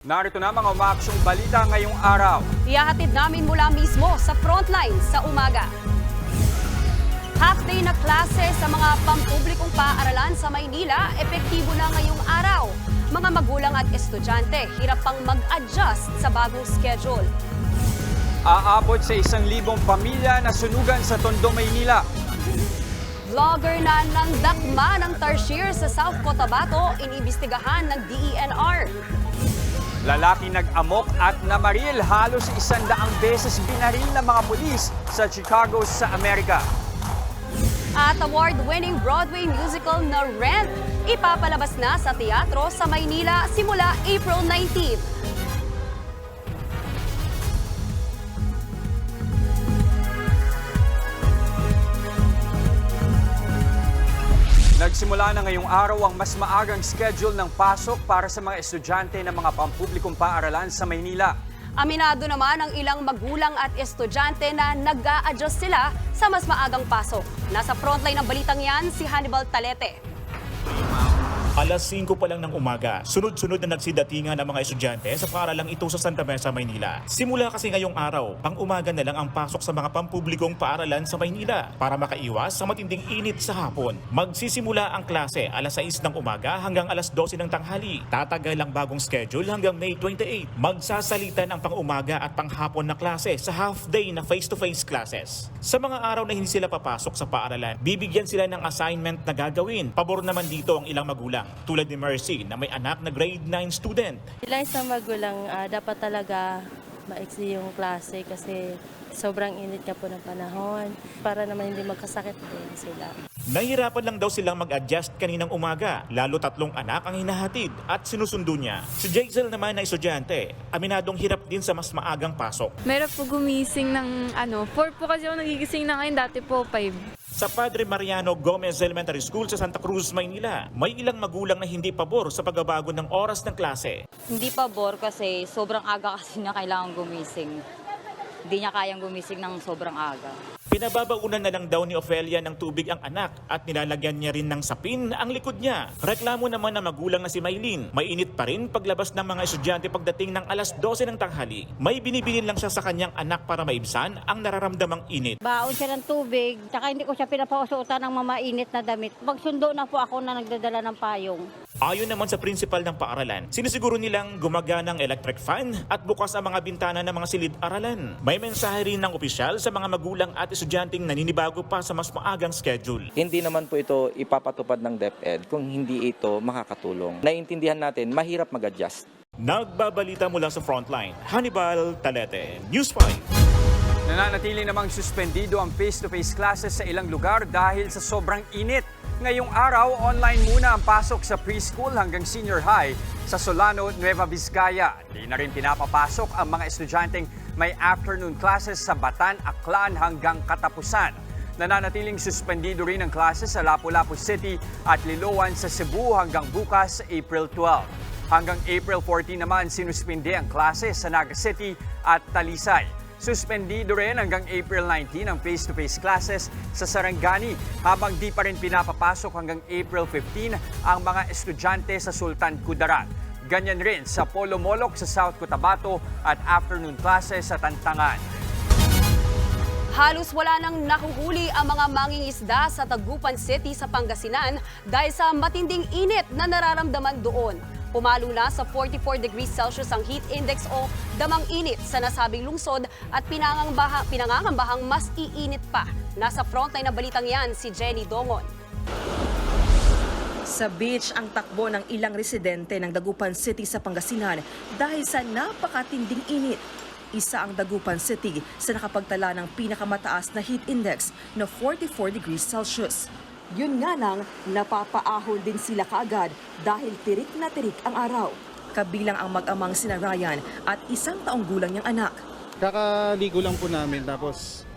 Narito na mga umaaksyong balita ngayong araw. Ihahatid namin mula mismo sa frontline sa umaga. Half-day na klase sa mga pampublikong paaralan sa Maynila, epektibo na ngayong araw. Mga magulang at estudyante, hirap pang mag-adjust sa bagong schedule. Aabot sa isang libong pamilya na sunugan sa Tondo, Maynila. Vlogger na nandakma ng Tarsier sa South Cotabato, iniimbestigahan ng DENR. Lalaki nag-amok at namaril halos isang daang beses binaril ng mga pulis sa Chicago sa Amerika. At award-winning Broadway musical na Rent, ipapalabas na sa teatro sa Maynila simula April 19. Nagsimula na ngayong araw ang mas maagang schedule ng pasok para sa mga estudyante ng mga pampublikong paaralan sa Maynila. Aminado naman ang ilang magulang at estudyante na nag adjust sila sa mas maagang pasok. Nasa frontline ng balitang yan si Hannibal Talete. Alas 5 pa lang ng umaga, sunod-sunod na nagsidatingan ng mga estudyante sa paaralang ito sa Santa Mesa, Maynila. Simula kasi ngayong araw, pang umaga na lang ang pasok sa mga pampublikong paaralan sa Maynila para makaiwas sa matinding init sa hapon. Magsisimula ang klase alas 6 ng umaga hanggang alas 12 ng tanghali. Tatagal ang bagong schedule hanggang May 28. Magsasalitan ang pang-umaga at panghapon na klase sa half-day na face-to-face classes. Sa mga araw na hindi sila papasok sa paaralan, bibigyan sila ng assignment na gagawin. Pabor naman dito ang ilang magulang, tulad ni Mercy na may anak na grade 9 student. Sila sa magulang, ah, dapat talaga maiksi yung klase kasi sobrang init nga po ng panahon para naman hindi magkasakit din sila. Nahirapan lang daw silang mag-adjust kaninang umaga, lalo tatlong anak ang hinahatid at sinusundo niya. Si Jaisel naman na estudyante, aminadong hirap din sa mas maagang pasok. Meron po gumising ng ano, 4 po kasi ako nagigising na ngayon, dati po 5. Sa Padre Mariano Gomez Elementary School sa Santa Cruz, Maynila, may ilang magulang na hindi pabor sa pagbabago ng oras ng klase. Hindi pabor kasi sobrang aga kasi niya kailangan gumising. Hindi niya kayang gumising ng sobrang aga. Pinababaunan na lang daw ni Ofelia ng tubig ang anak at nilalagyan niya rin ng sapin ang likod niya. Reklamo naman ng magulang na si Maylin. Mainit pa rin paglabas ng mga estudyante pagdating ng alas 12 ng tanghali. May binibilin lang siya sa kanyang anak para maibsan ang nararamdamang init. Baon siya ng tubig, tsaka hindi ko siya pinapausutan ng mamainit na damit. Magsundo na po ako na nagdadala ng payong. Ayon naman sa principal ng paaralan, sinisiguro nilang gumagana ng electric fan at bukas ang mga bintana ng mga silid-aralan. May mensahe rin ng opisyal sa mga magulang at estudyanteng naninibago pa sa mas maagang schedule. Hindi naman po ito ipapatupad ng DepEd kung hindi ito makakatulong. Naiintindihan natin, mahirap mag-adjust. Nagbabalita mula sa frontline, Hannibal Talete, News 5. Nananatili namang suspendido ang face-to-face classes sa ilang lugar dahil sa sobrang init. Ngayong araw, online muna ang pasok sa preschool hanggang senior high sa Solano, Nueva Vizcaya. Di na rin pinapapasok ang mga estudyanteng may afternoon classes sa Batan, Aklan hanggang katapusan. Nananatiling suspendido rin ang classes sa Lapu-Lapu City at Liloan sa Cebu hanggang bukas, April 12. Hanggang April 14 naman, sinuspinde ang klase sa Naga City at Talisay. Suspendido rin hanggang April 19 ang face-to-face classes sa Sarangani habang di pa rin pinapapasok hanggang April 15 ang mga estudyante sa Sultan Kudarat. Ganyan rin sa Polo Molok sa South Cotabato at afternoon classes sa Tantangan. Halos wala nang nahuhuli ang mga mangingisda sa Tagupan City sa Pangasinan dahil sa matinding init na nararamdaman doon. Pumalo na sa 44 degrees Celsius ang heat index o damang init sa nasabing lungsod at pinangangambaha, pinangangambahang mas iinit pa. Nasa frontline ng balitang yan si Jenny Dongon. Sa beach ang takbo ng ilang residente ng Dagupan City sa Pangasinan dahil sa napakatinding init. Isa ang Dagupan City sa nakapagtala ng pinakamataas na heat index na 44 degrees Celsius. Yun nga lang, napapaahon din sila kaagad dahil tirik na tirik ang araw. Kabilang ang mag-amang sina Ryan at isang taong gulang niyang anak. Kakaligo lang po namin tapos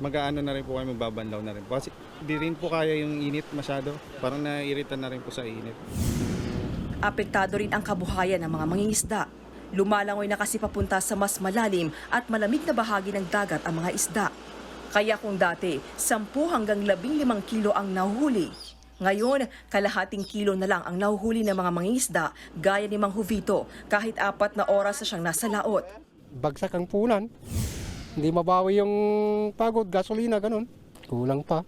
mag-aano na rin po kami, magbabanlaw na rin po. Kasi di rin po kaya yung init masyado. Parang naiirita na rin po sa init. Apektado rin ang kabuhayan ng mga mangingisda. Lumalangoy na kasi papunta sa mas malalim at malamig na bahagi ng dagat ang mga isda. Kaya kung dati, 10 hanggang 15 kilo ang nahuhuli, Ngayon, kalahating kilo na lang ang nahuhuli ng mga mangingisda gaya ni Mang Juvito kahit apat na oras na siyang nasa laot. bagsak ang punan. Hindi mabawi yung pagod, gasolina, ganun. Kulang pa.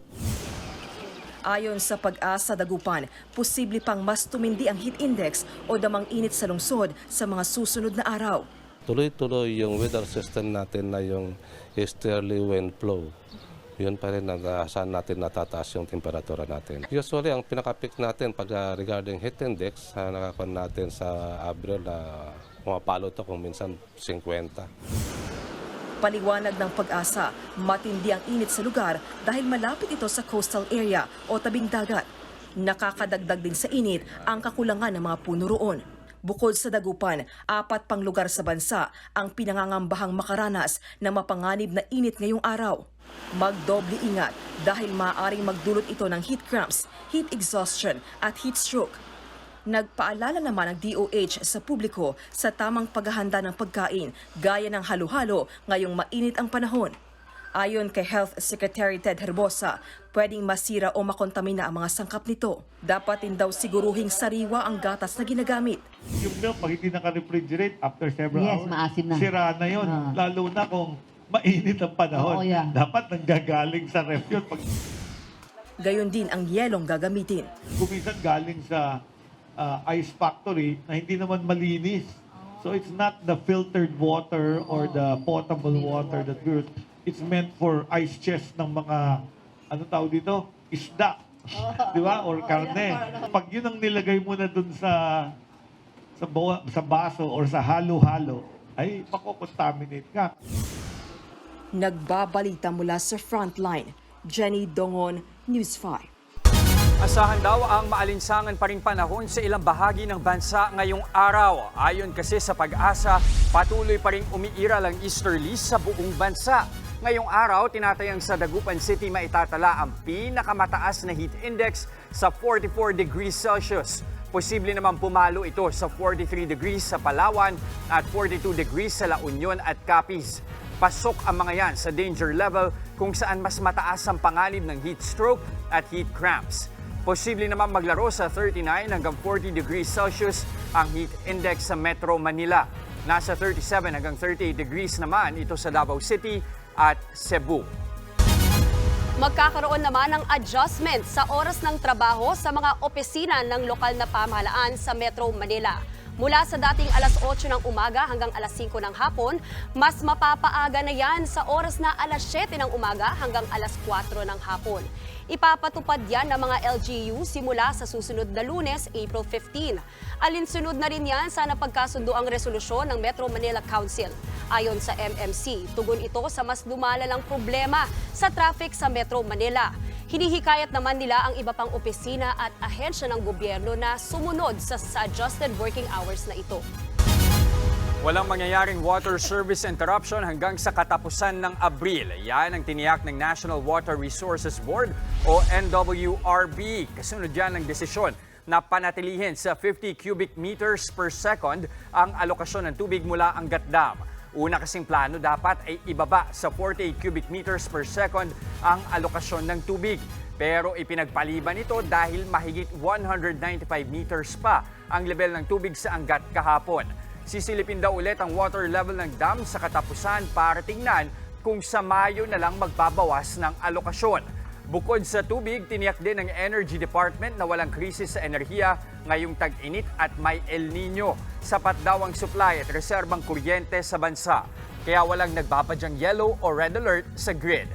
Ayon sa pag-asa Dagupan, posible pang mas tumindi ang heat index o damang init sa lungsod sa mga susunod na araw. Tuloy-tuloy yung weather system natin na yung easterly wind flow. Yun pa rin ang saan natin natataas yung temperatura natin. Usually, ang pinaka-peak natin pag ah, regarding heat index, uh, nakakuha natin sa Abril na pumapalo to kung minsan 50. Paliwanag ng pag-asa, matindi ang init sa lugar dahil malapit ito sa coastal area o tabing dagat. Nakakadagdag din sa init ang kakulangan ng mga puno roon. Bukod sa Dagupan, apat pang lugar sa bansa ang pinangangambahang makaranas ng mapanganib na init ngayong araw. Magdoble ingat dahil maaaring magdulot ito ng heat cramps, heat exhaustion at heat stroke. Nagpaalala naman ang DOH sa publiko sa tamang paghahanda ng pagkain gaya ng halo-halo ngayong mainit ang panahon. Ayon kay Health Secretary Ted Herbosa, pwedeng masira o makontamina ang mga sangkap nito. Dapat din daw siguruhing sariwa ang gatas na ginagamit. Yung milk, pag hindi naka-refrigerate after several Yes, hours, maasim na. sira na yun. Ah. Lalo na kung mainit ang panahon. Oo, yan. Dapat nanggagaling sa ref yun. Pag Gayon din ang yelong gagamitin. kumisan galing sa ah, ice factory na hindi naman malinis. So it's not the filtered water or the potable water that we're... It's meant for ice chest ng mga, ano tawag dito? Isda. Di ba? Or karne. Pag yun ang nilagay mo na dun sa sa, bo- sa baso or sa halo-halo, ay makokontaminate ka. Nagbabalita mula sa frontline. Jenny Dongon, News 5. Asahan daw ang maalinsangan pa ring panahon sa ilang bahagi ng bansa ngayong araw. Ayon kasi sa pag-asa, patuloy pa ring umiiral ang easterlies sa buong bansa. Ngayong araw, tinatayang sa Dagupan City maitatala ang pinakamataas na heat index sa 44 degrees Celsius. Posible naman pumalo ito sa 43 degrees sa Palawan at 42 degrees sa La Union at Capiz. Pasok ang mga yan sa danger level kung saan mas mataas ang panganib ng heat stroke at heat cramps. Posible naman maglaro sa 39 hanggang 40 degrees Celsius ang heat index sa Metro Manila. Nasa 37 hanggang 38 degrees naman ito sa Davao City at Cebu. Magkakaroon naman ng adjustment sa oras ng trabaho sa mga opisina ng lokal na pamahalaan sa Metro Manila. Mula sa dating alas 8 ng umaga hanggang alas 5 ng hapon, mas mapapaaga na yan sa oras na alas 7 ng umaga hanggang alas 4 ng hapon. Ipapatupad yan ng mga LGU simula sa susunod na lunes, April 15. Alinsunod na rin yan sa napagkasundo ang resolusyon ng Metro Manila Council. Ayon sa MMC, tugon ito sa mas lumalalang problema sa traffic sa Metro Manila. Hinihikayat naman nila ang iba pang opisina at ahensya ng gobyerno na sumunod sa, sa adjusted working hours na ito. Walang mangyayaring water service interruption hanggang sa katapusan ng Abril. Yan ang tiniyak ng National Water Resources Board o NWRB. Kasunod yan ng desisyon na panatilihin sa 50 cubic meters per second ang alokasyon ng tubig mula Angat Dam. Una kasing plano dapat ay ibaba sa 48 cubic meters per second ang alokasyon ng tubig. Pero ipinagpaliban ito dahil mahigit 195 meters pa ang level ng tubig sa Angat kahapon. Sisilipin daw ulit ang water level ng dam sa katapusan para tingnan kung sa Mayo na lang magbabawas ng alokasyon. Bukod sa tubig, tiniyak din ng Energy Department na walang krisis sa enerhiya ngayong tag-init at may El Nino. Sapat daw ang supply at reserbang kuryente sa bansa. Kaya walang nagbabadyang yellow o red alert sa grid.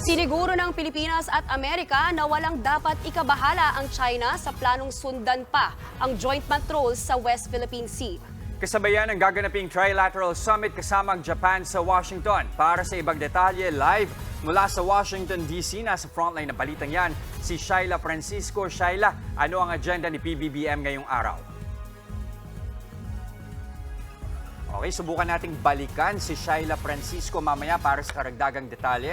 Siniguro ng Pilipinas at Amerika na walang dapat ikabahala ang China sa planong sundan pa ang joint patrols sa West Philippine Sea. Kasabayan ang gaganaping trilateral summit kasama ang Japan sa Washington. Para sa ibang detalye, live mula sa Washington DC, nasa frontline na balitang yan, si Shaila Francisco. Shaila, ano ang agenda ni PBBM ngayong araw? Okay, subukan nating balikan si Shaila Francisco mamaya para sa karagdagang detalye.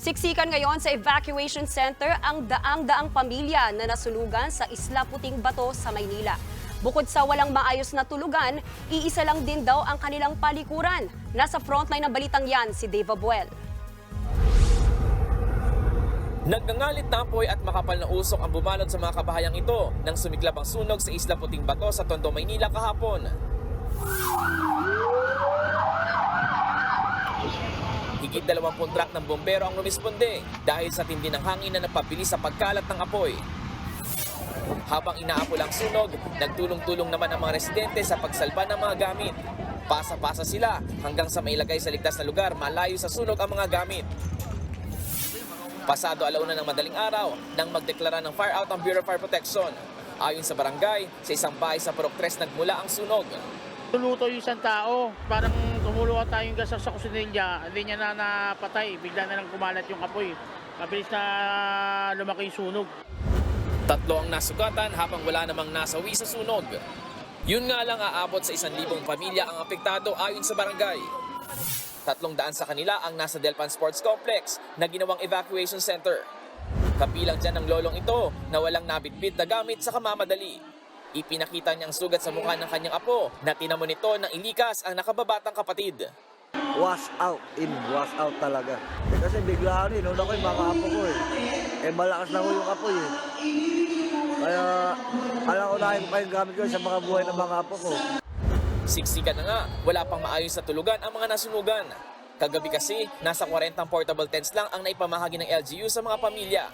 Siksikan ngayon sa evacuation center ang daang-daang pamilya na nasunugan sa Isla Puting Bato sa Maynila. Bukod sa walang maayos na tulugan, iisa lang din daw ang kanilang palikuran. Nasa frontline ng balitang yan si Dave Abuel. Nagngangalit na apoy at makapal na usok ang bumalot sa mga kabahayang ito nang sumiklab ang sunog sa Isla Puting Bato sa Tondo, Maynila kahapon. Higit 20 truck ng bombero ang lumisponde dahil sa tindi ng hangin na napabilis sa pagkalat ng apoy. Habang inaapol ang sunog, nagtulong-tulong naman ang mga residente sa pagsalba ng mga gamit. Pasa-pasa sila hanggang sa mailagay sa ligtas na lugar malayo sa sunog ang mga gamit. Pasado alauna ng madaling araw nang magdeklara ng fire out ang Bureau of Fire Protection. Ayon sa barangay, sa isang bahay sa Purok 3 nagmula ang sunog. Tuluto yung isang tao, parang tumuluwa tayong gas sa kusinilya, hindi niya na napatay, bigla na lang kumalat yung apoy. Mabilis na lumaki yung sunog. Tatlo ang nasugatan habang wala namang nasawi sa sunog. Yun nga lang aabot sa isang libong pamilya ang apektado ayon sa barangay. Tatlong daan sa kanila ang nasa Delpan Sports Complex na ginawang evacuation center. Kabilang dyan ang lolong ito na walang nabitbit na gamit sa kamamadali. Ipinakita niyang sugat sa mukha ng kanyang apo na tinamo nito ng ilikas ang nakababatang kapatid. wash out, in wash out talaga. Eh, kasi biglaan eh, nuna ko yung mga apo ko eh. Eh malakas na ko yung apoy eh. Kaya alam ko na yung gamit ko sa mga buhay ng mga apo ko. Siksikan na nga, wala pang maayos na tulugan ang mga nasunugan. Kagabi kasi, nasa 40 portable tents lang ang naipamahagi ng LGU sa mga pamilya.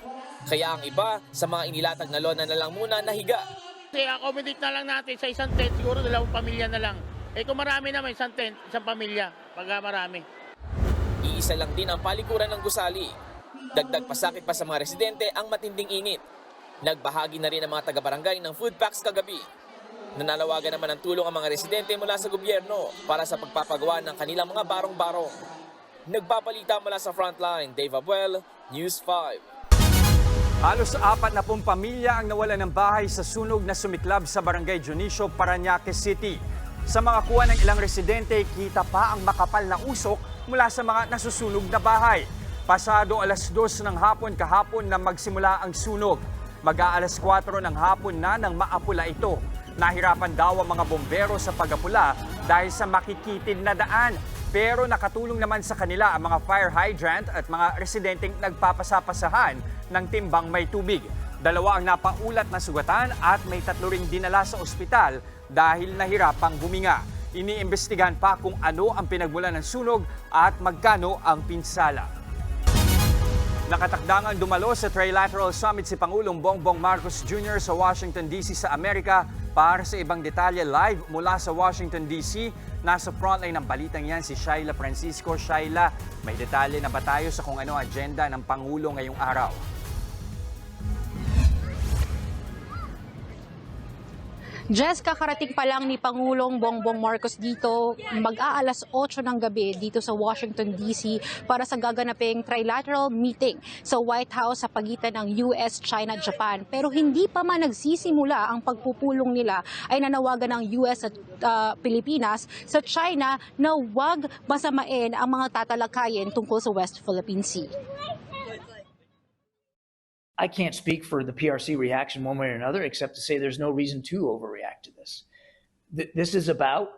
Kaya ang iba, sa mga inilatag na lona na lang muna nahiga. Kasi accommodate na lang natin sa isang tent, siguro dalawang pamilya na lang. Eh kung marami naman, isang tent, isang pamilya, pag marami. Iisa lang din ang palikuran ng gusali. Dagdag pasakit pa sa mga residente ang matinding init. Nagbahagi na rin ang mga taga-barangay ng food packs kagabi. Nanalawagan naman ng tulong ang mga residente mula sa gobyerno para sa pagpapagawa ng kanilang mga barong-barong. Nagpapalita mula sa frontline, Dave Abuel, News 5. Halos apat na pong pamilya ang nawala ng bahay sa sunog na sumiklab sa Barangay Dionisio, Parañaque City. Sa mga kuha ng ilang residente, kita pa ang makapal na usok mula sa mga nasusunog na bahay. Pasado alas 2 ng hapon kahapon na magsimula ang sunog. Mag-aalas 4 ng hapon na nang maapula ito. Nahirapan daw ang mga bombero sa pag-apula dahil sa makikitid na daan. Pero nakatulong naman sa kanila ang mga fire hydrant at mga residenteng nagpapasapasahan ng timbang may tubig. Dalawa ang napaulat na sugatan at may tatlo ring dinala sa ospital dahil nahirapang huminga. Iniimbestigahan pa kung ano ang pinagmula ng sunog at magkano ang pinsala. Nakatakdangan dumalo sa Trilateral Summit si Pangulong Bongbong Marcos Jr. sa Washington DC sa Amerika para sa ibang detalye live mula sa Washington DC. Nasa frontline ng balitang yan si Shaila Francisco. Shaila, may detalye na ba tayo sa kung ano agenda ng Pangulo ngayong araw? Jess, kakarating pa lang ni Pangulong Bongbong Marcos dito mag-aalas 8 ng gabi dito sa Washington DC para sa gaganaping trilateral meeting sa White House sa pagitan ng US, China, Japan. Pero hindi pa man nagsisimula ang pagpupulong nila ay nanawagan ng US at uh, Pilipinas sa China na huwag masamain ang mga tatalakayin tungkol sa West Philippine Sea. I can't speak for the PRC reaction one way or another, except to say there's no reason to overreact to this. Th- This is about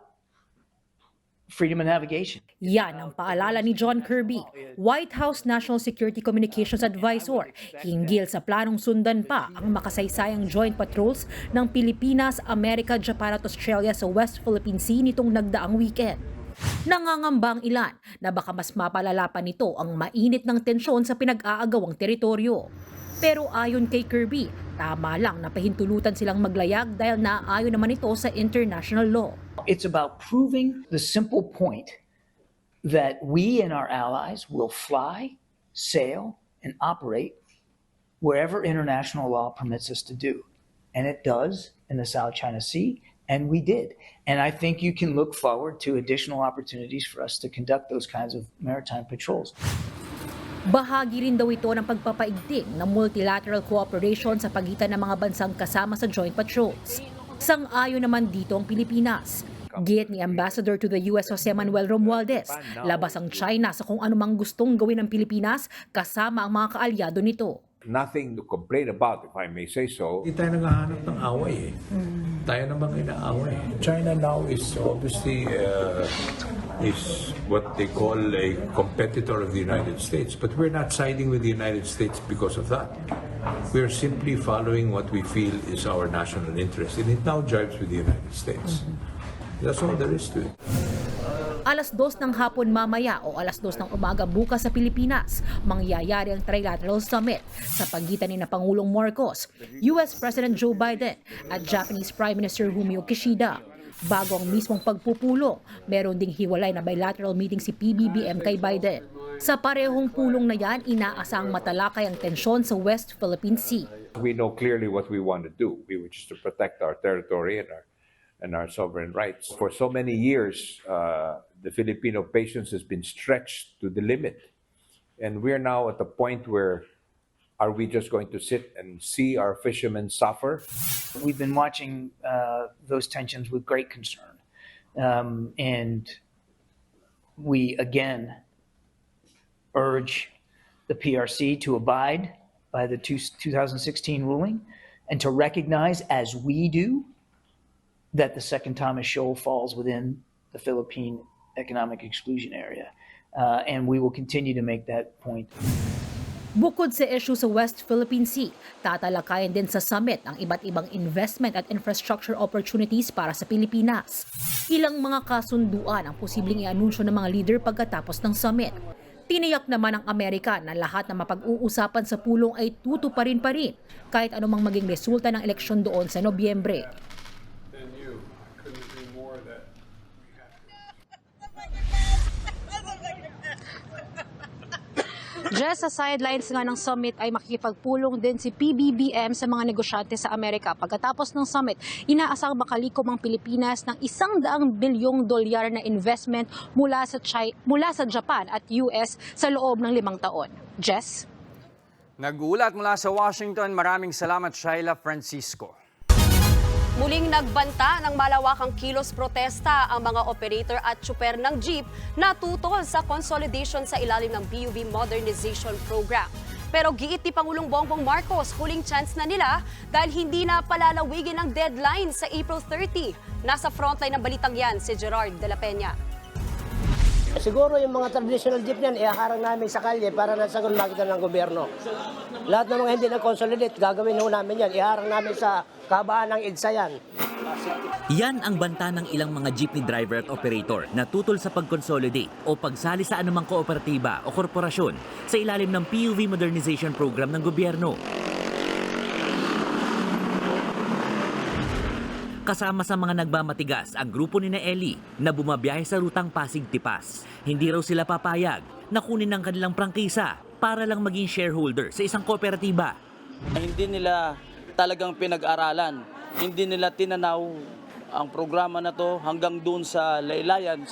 freedom of navigation. Yan ang paalala ni John Kirby, White House National Security Communications Advisor, hinggil sa planong sundan pa ang makasaysayang joint patrols ng Pilipinas, Amerika, Japan at Australia sa West Philippine Sea nitong nagdaang weekend. Nangangambang ilan na baka mas mapalala pa nito ang mainit ng tensyon sa pinag-aagawang teritoryo. Pero ayon kay Kirby, tama lang na pahintulutan silang maglayag dahil naaayon naman ito sa international law. It's about proving the simple point that we and our allies will fly, sail, and operate wherever international law permits us to do. And it does in the South China Sea, and we did. And I think you can look forward to additional opportunities for us to conduct those kinds of maritime patrols. Bahagi rin daw ito ng pagpapaigting ng multilateral cooperation sa pagitan ng mga bansang kasama sa joint patrols. Sang-ayon naman dito ang Pilipinas. Git ni Ambassador to the US Jose Manuel Romualdez, labas ang China sa kung anumang gustong gawin ng Pilipinas kasama ang mga kaalyado nito. Nothing to complain about, if I may say so. Hindi tayo naghahanap ng away eh. Tayo namang inaaway. China now is obviously uh, is what they call a competitor of the United States. But we're not siding with the United States because of that. We're simply following what we feel is our national interest, and it now jives with the United States. That's all there is to it. Alas dos ng hapon mamaya o alas dos ng umaga bukas sa Pilipinas, mangyayari ang Trilateral Summit sa pagitan ni na Pangulong Marcos, US President Joe Biden at Japanese Prime Minister Fumio Kishida. Bago ang mismong pagpupulong, meron ding hiwalay na bilateral meeting si PBBM kay Biden. Sa parehong pulong na yan, inaasang matalakay ang tensyon sa West Philippine Sea. We know clearly what we want to do, we which is to protect our territory and our and our sovereign rights. For so many years, uh, the Filipino patience has been stretched to the limit, and we're now at the point where are we just going to sit and see our fishermen suffer? We've been watching uh, those tensions with great concern. Um, and we again urge the PRC to abide by the two, 2016 ruling and to recognize, as we do, that the second Thomas Shoal falls within the Philippine Economic Exclusion Area. Uh, and we will continue to make that point. Bukod sa issue sa West Philippine Sea, tatalakayin din sa summit ang iba't ibang investment at infrastructure opportunities para sa Pilipinas. Ilang mga kasunduan ang posibleng i-anunsyo ng mga leader pagkatapos ng summit. Tiniyak naman ng Amerika na lahat na mapag-uusapan sa pulong ay tutuparin pa rin kahit anumang maging resulta ng eleksyon doon sa Nobyembre. Just sa sidelines nga ng summit ay makikipagpulong din si PBBM sa mga negosyante sa Amerika. Pagkatapos ng summit, inaasang makalikom ang Pilipinas ng isang daang bilyong dolyar na investment mula sa, Chi- mula sa Japan at US sa loob ng limang taon. Jess? Nagulat mula sa Washington, maraming salamat Shaila Francisco. Muling nagbanta ng malawakang kilos protesta ang mga operator at tsuper ng jeep na tutol sa consolidation sa ilalim ng PUV Modernization Program. Pero giit ni Pangulong Bongbong Marcos, huling chance na nila dahil hindi na palalawigin ang deadline sa April 30. Nasa frontline ng balitang yan si Gerard de la Peña. Siguro yung mga traditional jeep niyan, iaharang namin sa kalye para nasagot makita ng gobyerno. Lahat ng mga hindi na-consolidate, gagawin ho namin yan. Iharang namin sa kabaan ng EDSA yan. Yan ang banta ng ilang mga jeepney driver at operator na tutol sa pag-consolidate o pagsali sa anumang kooperatiba o korporasyon sa ilalim ng PUV Modernization Program ng gobyerno. Kasama sa mga nagmamatigas ang grupo ni na Eli na bumabiyahe sa rutang Pasig-Tipas. Hindi raw sila papayag na kunin ang kanilang prangkisa para lang maging shareholder sa isang kooperatiba. Hindi nila talagang pinag-aralan. Hindi nila tinanaw ang programa na to hanggang doon sa laylayan.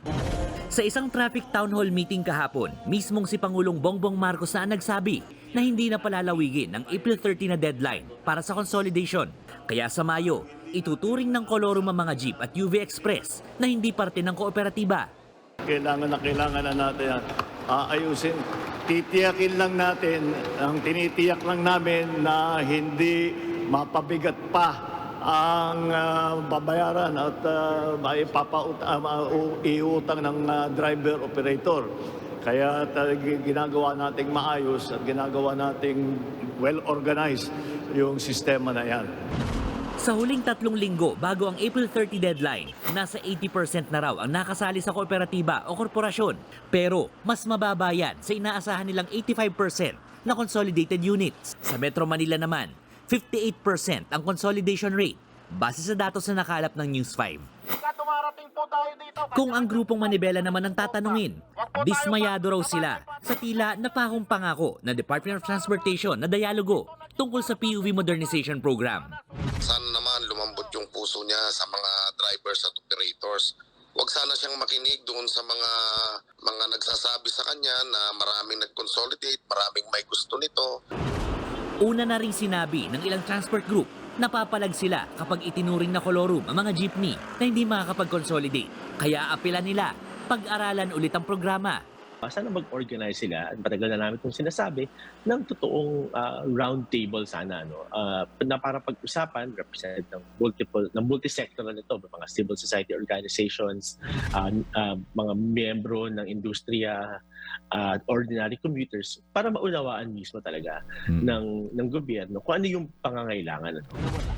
Sa isang traffic town hall meeting kahapon, mismong si Pangulong Bongbong Marcos na nagsabi na hindi na palalawigin ang April 30 na deadline para sa consolidation. Kaya sa Mayo, ituturing ng kolorum ang mga jeep at UV Express na hindi parte ng kooperatiba. Kailangan na kailangan na natin aayusin. Titiyakin lang natin, ang tinitiyak lang namin na hindi mapabigat pa ang ah, babayaran at uh, iutang ng ah, driver operator. Kaya uh, ginagawa nating maayos at ginagawa nating well-organized yung sistema na yan. Sa huling tatlong linggo bago ang April 30 deadline, nasa 80% na raw ang nakasali sa kooperatiba o korporasyon. Pero mas mababa yan sa inaasahan nilang 85% na consolidated units. Sa Metro Manila naman, 58% ang consolidation rate base sa datos na nakalap ng News 5. Kung ang grupong Manibela naman ang tatanungin, dismayado raw sila sa tila napakong pangako ng Department of Transportation na dialogo tungkol sa PUV Modernization Program. Sana puso niya sa mga drivers at operators. Huwag sana siyang makinig doon sa mga mga nagsasabi sa kanya na maraming nag-consolidate, maraming may gusto nito. Una na rin sinabi ng ilang transport group napapalag sila kapag itinuring na kolorum ang mga jeepney na hindi makakapag-consolidate. Kaya apela nila, pag-aralan ulit ang programa. Uh, Sana mag-organize sila, at matagal na namin itong sinasabi, ng totoong uh, round table sana. No? Uh, na para pag-usapan, represent ng multiple, ng multi-sectoral ito, mga civil society organizations, uh, uh, mga miyembro ng industriya, uh, ordinary commuters, para maunawaan mismo talaga ng, ng gobyerno kung ano yung pangangailangan.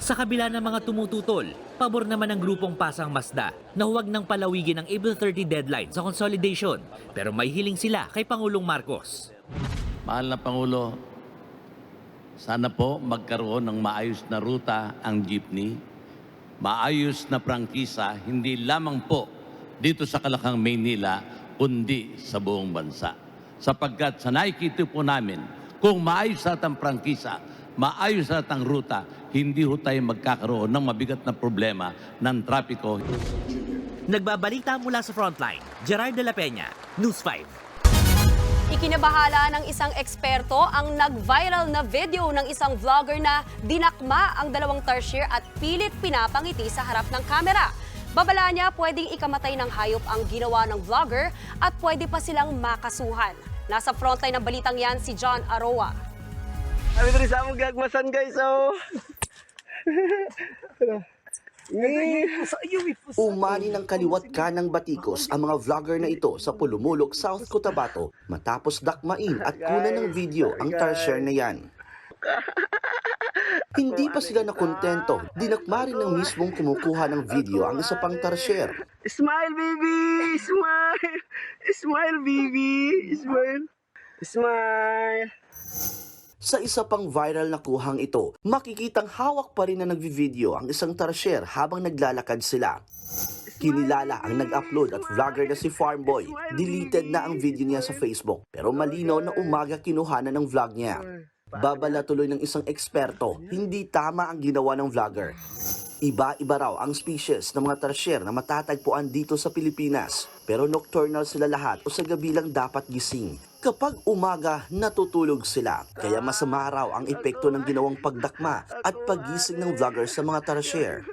Sa kabila ng mga tumututol, pabor naman ng grupong Pasang Masda na huwag nang palawigin ang April 30 deadline sa consolidation. Pero may hiling sila kay Pangulong Marcos. Mahal na Pangulo, sana po magkaroon ng maayos na ruta ang jeepney, maayos na prangkisa, hindi lamang po dito sa Kalakang, Maynila, kundi sa buong bansa. Sapagkat sa nakikita po namin, kung maayos at ang prangkisa, maayos at ang ruta, hindi ho tayo magkakaroon ng mabigat na problema ng trapiko. Nagbabalita mula sa frontline, Gerard de la Peña, News 5. Ikinabahala ng isang eksperto ang nag-viral na video ng isang vlogger na dinakma ang dalawang tarsier at pilit pinapangiti sa harap ng kamera. Babala niya pwedeng ikamatay ng hayop ang ginawa ng vlogger at pwede pa silang makasuhan. Nasa frontline ng balitang yan si John Aroa. Kami diri sa among gagmasan guys, oh. Umani ng kaliwat ka ng batikos ang mga vlogger na ito sa Pulumulok, South Cotabato matapos dakmain at kunan ng video ang tarsier na yan. Hindi pa sila nakontento, dinakma rin ng mismong kumukuha ng video ang isa pang tarsier. Smile, baby! Smile! Smile, baby! Smile! Smile! Sa isa pang viral na kuhang ito, makikitang hawak pa rin na nagvi-video ang isang tarsier habang naglalakad sila. Kinilala ang nag-upload at vlogger na si Farmboy. Deleted na ang video niya sa Facebook pero malinaw na umaga kinuhanan ng vlog niya. Babala tuloy ng isang eksperto, hindi tama ang ginawa ng vlogger. Iba-iba raw ang species ng mga tarsier na matatagpuan dito sa Pilipinas. Pero nocturnal sila lahat o sa gabi lang dapat gising. Kapag umaga, natutulog sila. Kaya masama raw ang epekto ng ginawang pagdakma at paggising ng vlogger sa mga tarsier.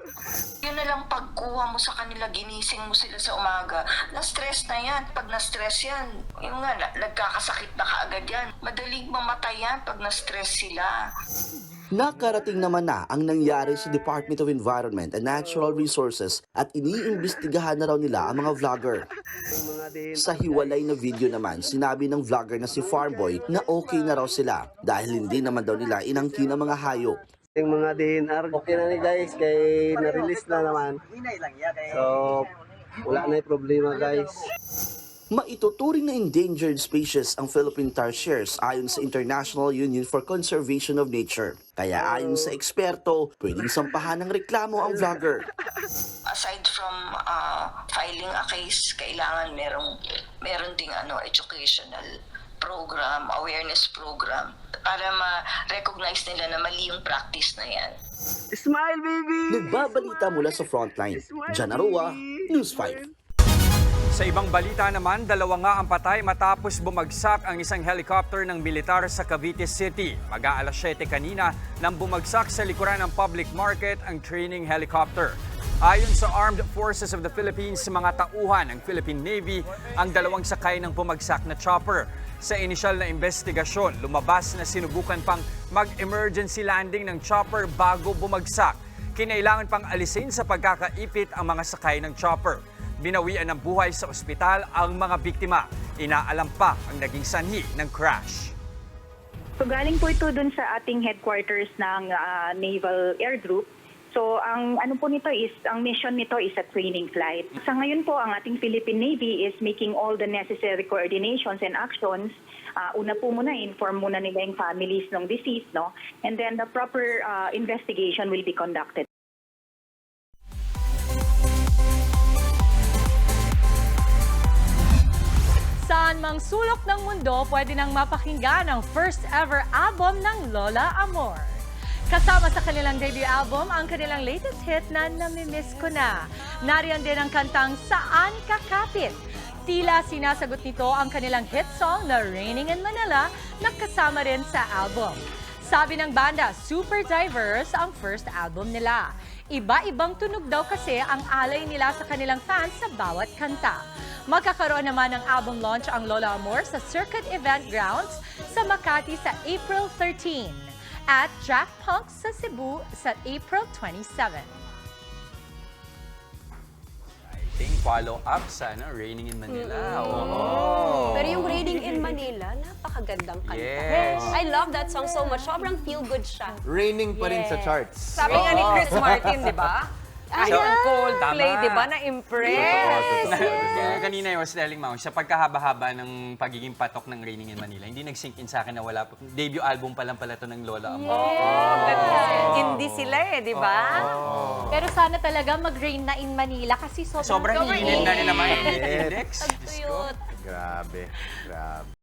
Yun lang pagkuha mo sa kanila, ginising mo sila sa umaga. Na-stress na yan. Pag na-stress yan, yung nga, na- nagkakasakit na kaagad yan. Madaling mamatay yan pag na-stress sila. Nakarating naman na ang nangyari sa Department of Environment and Natural Resources at iniimbestigahan na raw nila ang mga vlogger. Sa hiwalay na video naman, sinabi ng vlogger na si Farmboy na okay na raw sila dahil hindi naman daw nila inangkin ang mga hayop. Yung mga DNR, okay na ni guys, kay na-release na naman. So, wala na yung problema guys. Maituturing na endangered species ang Philippine tarsiers ayon sa International Union for Conservation of Nature. Kaya ayon sa eksperto, pwedeng sampahan ng reklamo ang vlogger. Aside from uh, filing a case, kailangan merong, meron ding ano, educational program, awareness program, para ma-recognize nila na mali yung practice na yan. Smile, baby! Nagbabalita mula sa frontline. Jan Arua, News 5. Sa ibang balita naman, dalawa nga ang patay matapos bumagsak ang isang helicopter ng militar sa Cavite City. Mag-aalas 7 kanina nang bumagsak sa likuran ng public market ang training helicopter. Ayon sa Armed Forces of the Philippines, mga tauhan ng Philippine Navy ang dalawang sakay ng bumagsak na chopper. Sa inisyal na investigasyon, lumabas na sinubukan pang mag-emergency landing ng chopper bago bumagsak. Kinailangan pang alisin sa pagkakaipit ang mga sakay ng chopper. Binawian ng buhay sa ospital ang mga biktima. Inaalam pa ang naging sanhi ng crash. So galing po ito dun sa ating headquarters ng ah, Naval Air Group. So ang ano po nito is, ang mission nito is a training flight. Sa ngayon po, ang ating Philippine Navy is making all the necessary coordinations and actions. Ah, una po muna, inform muna nila yung families ng deceased, no? And then the proper ah, investigation will be conducted. Saan mang sulok ng mundo, pwede nang mapakinggan ang first ever album ng Lola Amor. Kasama sa kanilang debut album ang kanilang latest hit na Namimiss Ko Na. Nariyan din ang kantang Saan Kakapit. Tila sinasagot nito ang kanilang hit song na Raining in Manila na kasama rin sa album. Sabi ng banda, super diverse ang first album nila. Iba-ibang tunog daw kasi ang alay nila sa kanilang fans sa bawat kanta. Magkakaroon naman ng album launch ang Lola Amor sa Circuit Event Grounds sa Makati sa April 13 at Jack Punk sa Cebu sa April 27. Ting follow-up sa ano, Raining in Manila. Oo. Mm. Pero yung Raining in Manila, napakagandang kanta. Yes. I love that song so much. Sobrang feel-good siya. Raining pa rin sa charts. Sabi nga ni Chris Martin, di ba? Yung Coldplay, Tama. di ba, na-impress. Kaya kanina I was telling Mao, sa pagkahaba-haba ng pagiging patok ng Raining in Manila, hindi nag-sink in sa akin na wala pa. Debut album pa lang pala to ng Lola Amor. Oh, Hindi sila eh, di ba? Pero sana talaga mag-rain na in Manila kasi sobrang, Sobrang init na rin naman. Init index. Grabe, grabe.